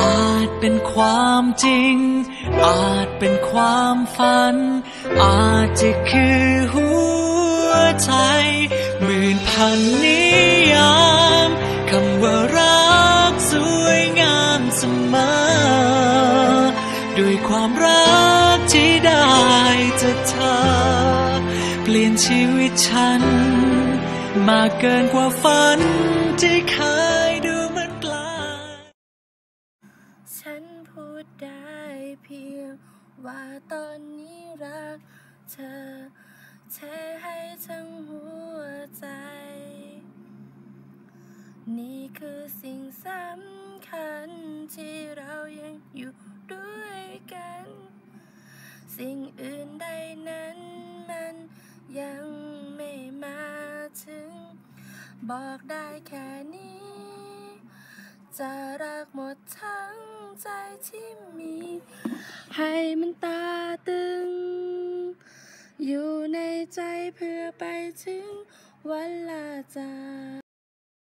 อาจเป็นความจริง อาจเป็นความฝัน อาจจะคือหัวใจหมื่นพันนิยามคำว่ารักสวยงามเสมอด้วยความรักที่ได้จากเธอ เปลี่ยนชีวิตฉัน มากเกินกว่าฝัน ฉันพูดได้เพียง ว่าตอนนี้รักเธอแท้ให้ทั้งหัวใจ นี่คือสิ่งสำคัญที่เรายังอยู่ด้วยกัน สิ่งอื่นใดนั้นมันยังไม่มาถึง บอกได้แค่นี้ จะรักหมดทั้ง ที่มี ให้มันตาตึง อยู่ในใจเพื่อไปถึงวันลาจาก